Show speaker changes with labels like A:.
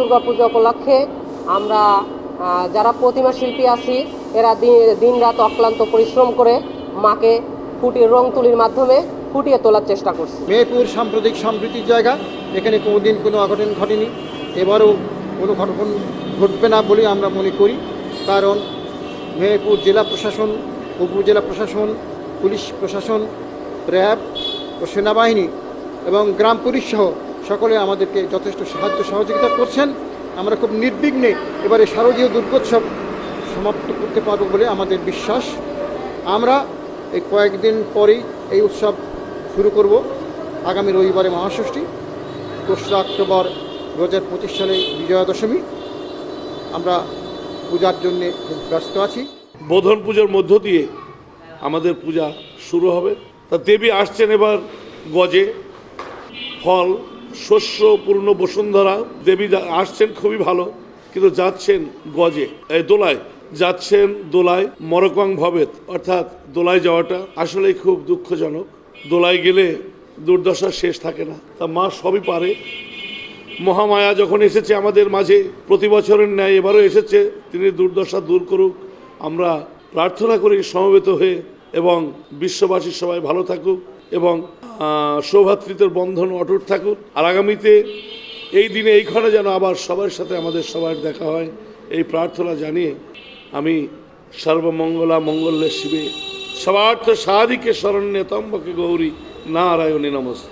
A: দুর্গাপূজা উপলক্ষে আমরা যারা প্রতিমা শিল্পী আছি, এরা দিন রাত অক্লান্ত পরিশ্রম করে মাকে ফুটিয়ে, রং তুলির মাধ্যমে ফুটিয়ে তোলার চেষ্টা করছি।
B: মেয়েপুর সাম্প্রতিক সম্প্রীতির জায়গা, এখানে কোনোদিন কোনো অঘটন ঘটেনি। এবারও কোনো ঘটন ঘটবে না বলে আমরা মনে করি, কারণ মেহেরপুর জেলা প্রশাসন, উপজেলা প্রশাসন, পুলিশ প্রশাসন, র্যাব ও সেনাবাহিনী এবং গ্রাম পুলিশ সহ সকলে আমাদেরকে যথেষ্ট সাহায্য সহযোগিতা করছেন। আমরা খুব নির্বিঘ্নে এবারে শারদীয় দুর্গোৎসব সমাপ্ত করতে পারব বলে আমাদের বিশ্বাস। আমরা এই কয়েকদিন পরেই এই উৎসব শুরু করব। আগামী রবিবারে মহাষষ্ঠী, দোসরা অক্টোবর দু হাজার পঁচিশ সালে বিজয়া দশমী আমরা পূজার জন্যে খুব ব্যস্ত আছি।
C: বোধন পুজোর মধ্য দিয়ে আমাদের পূজা শুরু হবে। তা দেবী আসছেন এবার গজে, ফল শস্য পূর্ণ বসুন্ধরা দেবী আসছেন খুবই ভালো, কিন্তু যাচ্ছেন গজে এই দোলায়। যাচ্ছেন দোলায় মরকং ভবেত, অর্থাৎ দোলায় যাওয়াটা আসলেই খুব দুঃখজনক। দোলায় গেলে দুর্দশা শেষ থাকে না, তা মা সবই পারে। মহামায়া যখন এসেছে আমাদের মাঝে, প্রতি বছরের ন্যায় এবারও এসেছে, তিনি দুর্দশা দূর করুক। আমরা প্রার্থনা করি সমবেত হয়ে এবং বিশ্ববাসী সবাই ভালো থাকুক। এবং সৌভাতৃত্বের বন্ধন অটুট থাকুক। আর আগামীতে এই দিনে এইখানে যেন আবার সবার সাথে আমাদের সবার দেখা হয়, এই প্রার্থনা জানিয়ে আমি সর্বমঙ্গলা মঙ্গলের শিবে সবার্থ সাধিকে স্মরণ নেতম্বকে গৌরী নারায়ণী নমস্তে।